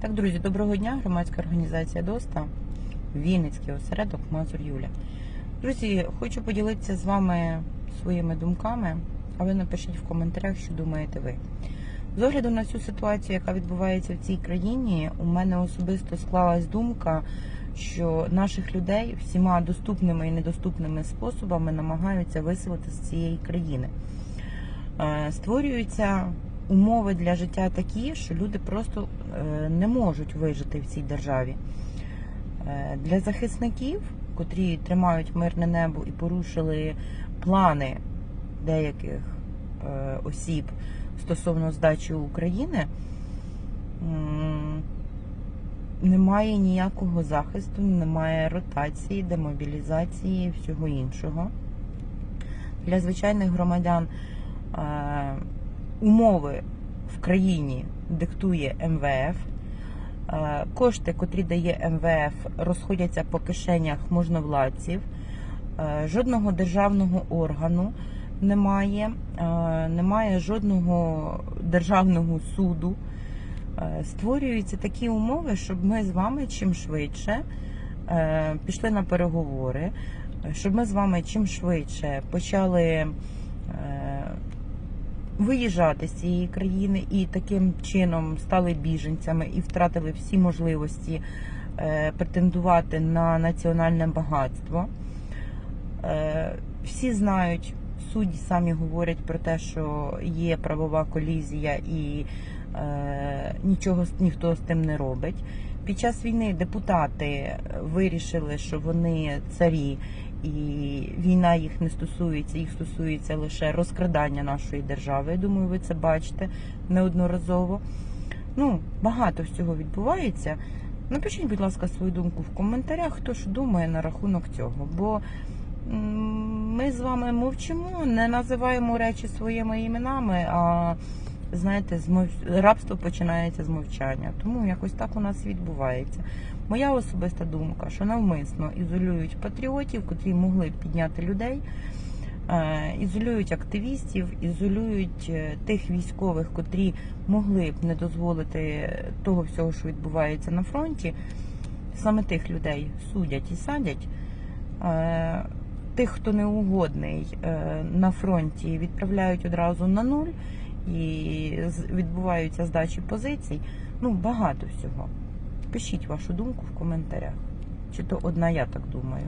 Так, друзі, доброго дня. Громадська організація ДОСТА, Вінницький осередок Мазур Юля. Друзі, хочу поділитися з вами своїми думками, а ви напишіть в коментарях, що думаєте ви. З огляду на цю ситуацію, яка відбувається в цій країні, у мене особисто склалась думка, що наших людей всіма доступними і недоступними способами намагаються виселити з цієї країни. Е, Створюються умови для життя такі, що люди просто е, не можуть вижити в цій державі. Е, Для захисників, котрі тримають мирне небо і порушили плани деяких е, осіб стосовно здачі України, немає ніякого захисту, немає ротації, демобілізації, всього іншого. Для звичайних громадян умови в країні диктує МВФ. Е, Кошти, котрі дає МВФ, розходяться по кишенях можновладців. Е, Жодного державного органу немає, е, немає жодного державного суду. Створюються такі умови, щоб ми з вами чим швидше пішли на переговори, щоб ми з вами чим швидше почали виїжджати з цієї країни і таким чином стали біженцями і втратили всі можливості е, претендувати на національне багатство. Е, Всі знають, судді самі говорять про те, що є правова колізія і е, нічого ніхто з тим не робить. Під час війни депутати вирішили, що вони царі, і війна їх не стосується, їх стосується лише розкрадання нашої держави. Я думаю, ви це бачите неодноразово. Ну, багато всього відбувається. Напишіть, будь ласка, свою думку в коментарях, хто ж думає на рахунок цього. Бо ми з вами мовчимо, не називаємо речі своїми іменами, а знаєте, змов... рабство починається з мовчання. Тому якось так у нас відбувається. Моя особиста думка, що навмисно ізолюють патріотів, котрі могли б підняти людей, е, ізолюють активістів, ізолюють е, тих військових, котрі могли б не дозволити того всього, що відбувається на фронті. Саме тих людей судять і садять. Е, Тих, хто неугодний на фронті, відправляють одразу на нуль і відбуваються здачі позицій. Ну, багато всього. Пишіть вашу думку в коментарях. Чи то одна я так думаю.